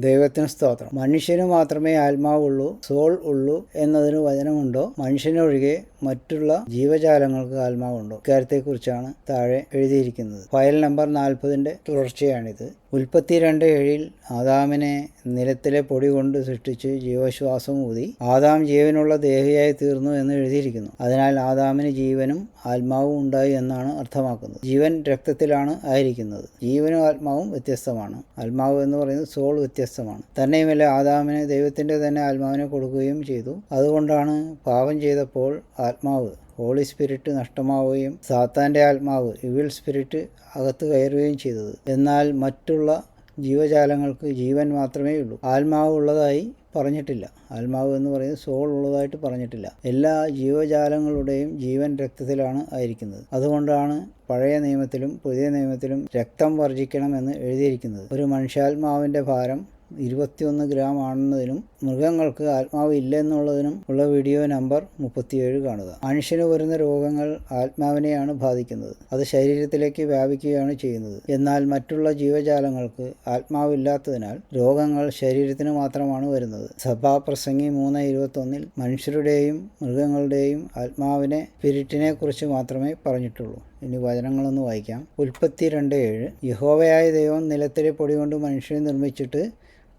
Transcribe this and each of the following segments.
ദൈവത്തിന് സ്തോത്രം. മനുഷ്യന് മാത്രമേ ആത്മാവുള്ളൂ സോൾ ഉള്ളൂ എന്നതിന് വചനമുണ്ടോ? മനുഷ്യനൊഴികെ മറ്റുള്ള ജീവജാലങ്ങൾക്ക് ആത്മാവുണ്ടോ? ഇക്കാര്യത്തെക്കുറിച്ചാണ് താഴെ എഴുതിയിരിക്കുന്നത്. ഫയൽ നമ്പർ നാൽപ്പതിന്റെ തുടർച്ചയാണിത്. ഉൽപ്പത്തി രണ്ട് ഏഴിൽ ആദാമിനെ നിലത്തിലെ പൊടി കൊണ്ട് സൃഷ്ടിച്ച് ജീവശ്വാസം ഊതി ആദാം ജീവനുള്ള ദേഹിയായി തീർന്നു എന്ന് എഴുതിയിരിക്കുന്നു. അതിനാൽ ആദാമിന് ജീവനും ആത്മാവും ഉണ്ടായി എന്നാണ് അർത്ഥമാക്കുന്നത്. ജീവൻ രക്തത്തിലാണ് ആയിരിക്കുന്നത്. ജീവനും ആത്മാവും വ്യത്യസ്തമാണ്. ആത്മാവ് എന്ന് പറയുന്നത് സോൾ വ്യത്യസ്തമാണ്. തന്നെയുമല്ല ആദാമിന് ദൈവത്തിന്റെ തന്നെ ആത്മാവിനെ കൊടുക്കുകയും ചെയ്തു. അതുകൊണ്ടാണ് പാപം ചെയ്തപ്പോൾ ആത്മാവ് ഹോളി സ്പിരിറ്റ് നഷ്ടമാവുകയും സാത്താന്റെ ആത്മാവ് ഇവിൾ സ്പിരിറ്റ് അകത്ത് കയറുകയും ചെയ്തത്. എന്നാൽ മറ്റുള്ള ജീവജാലങ്ങൾക്ക് ജീവൻ മാത്രമേ ഉള്ളൂ. ആത്മാവ് ഉള്ളതായി പറഞ്ഞിട്ടില്ല. ആത്മാവ് എന്ന് പറയുന്നത് സോൾ ഉള്ളതായിട്ട് പറഞ്ഞിട്ടില്ല. എല്ലാ ജീവജാലങ്ങളുടെയും ജീവൻ രക്തത്തിലാണ് ആയിരിക്കുന്നത്. അതുകൊണ്ടാണ് പഴയ നിയമത്തിലും പുതിയ നിയമത്തിലും രക്തം വർജിക്കണമെന്ന് എഴുതിയിരിക്കുന്നത്. ഒരു മനുഷ്യാത്മാവിന്റെ ഭാരം ഇരുപത്തിയൊന്ന് ഗ്രാം ആണെന്നതിനും മൃഗങ്ങൾക്ക് ആത്മാവ് ഇല്ലെന്നുള്ളതിനും ഉള്ള വീഡിയോ നമ്പർ മുപ്പത്തിയേഴ് കാണുക. മനുഷ്യന് വരുന്ന രോഗങ്ങൾ ആത്മാവിനെയാണ് ബാധിക്കുന്നത്. അത് ശരീരത്തിലേക്ക് വ്യാപിക്കുകയാണ് ചെയ്യുന്നത്. എന്നാൽ മറ്റുള്ള ജീവജാലങ്ങൾക്ക് ആത്മാവില്ലാത്തതിനാൽ രോഗങ്ങൾ ശരീരത്തിന് മാത്രമാണ് വരുന്നത്. സഭാപ്രസംഗി മൂന്ന് ഇരുപത്തൊന്നിൽ മനുഷ്യരുടെയും മൃഗങ്ങളുടെയും ആത്മാവിനെ സ്പിരിറ്റിനെ കുറിച്ച് മാത്രമേ പറഞ്ഞിട്ടുള്ളൂ. ഇനി വചനങ്ങളൊന്ന് വായിക്കാം. ഉൽപ്പത്തി രണ്ട് ഏഴ്. യഹോവയായ ദൈവം നിലത്തിലെ പൊടി കൊണ്ട് മനുഷ്യനെ നിർമ്മിച്ചിട്ട്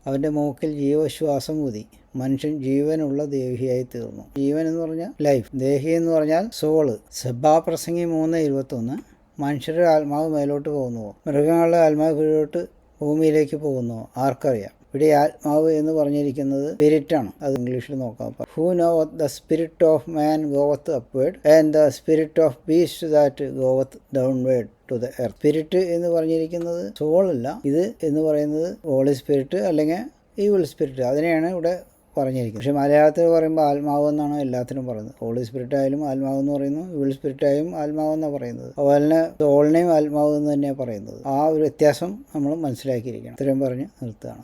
അവന്റെ മൂക്കിൽ ജീവശ്വാസം ഊതി. മനുഷ്യൻ ജീവനുള്ള ദേഹിയായി തീർന്നു ജീവൻ എന്ന് പറഞ്ഞാൽ ലൈഫ്. ദേഹി എന്ന് പറഞ്ഞാൽ സോൾ സഭാപ്രസംഗി മൂന്ന് ഇരുപത്തൊന്ന്. മനുഷ്യരുടെ ആത്മാവ് മേലോട്ട് പോകുന്നുവോ? മൃഗങ്ങളുടെ ആത്മാവ് കീഴോട്ട് ഭൂമിയിലേക്ക് പോകുന്നുവോ? ആർക്കറിയാം. ഇവിടെ ആത്മാവ് എന്ന് പറഞ്ഞിരിക്കുന്നത് സ്പിരിറ്റാണ് അത് ഇംഗ്ലീഷിൽ നോക്കാം. Who know the spirit of man goeth upward and the spirit of beast that goeth downward to the earth spirit എന്ന് പറഞ്ഞിരിക്കുന്നത് സോൾ അല്ല. ഇത് എന്ന് പറയുന്നത് ഹോളി സ്പിരിറ്റ് അല്ലെങ്കിൽ ഈവിൾ സ്പിരിറ്റ് അതിനെയാണ് ഇവിടെ പറഞ്ഞിരിക്കുന്നത്. പക്ഷെ മലയാളത്തിൽ പറയുമ്പോൾ ആത്മാവ് എന്നാണ് എല്ലാത്തിനും പറയുന്നത്. ഹോളി സ്പിരിറ്റ് ആയാലും ആത്മാവ് എന്ന് പറയുന്നു ഇവിൾ സ്പിരിറ്റ് ആയും ആത്മാവ് എന്നാണ് പറയുന്നത്. അതുപോലെ തന്നെ സോളിനെയും ആത്മാവ് എന്ന് തന്നെയാണ് പറയുന്നത്. ആ ഒരു വ്യത്യാസം നമ്മൾ മനസ്സിലാക്കിയിരിക്കണം. ഇത്രയും പറഞ്ഞ് നിർത്തുകയാണ്.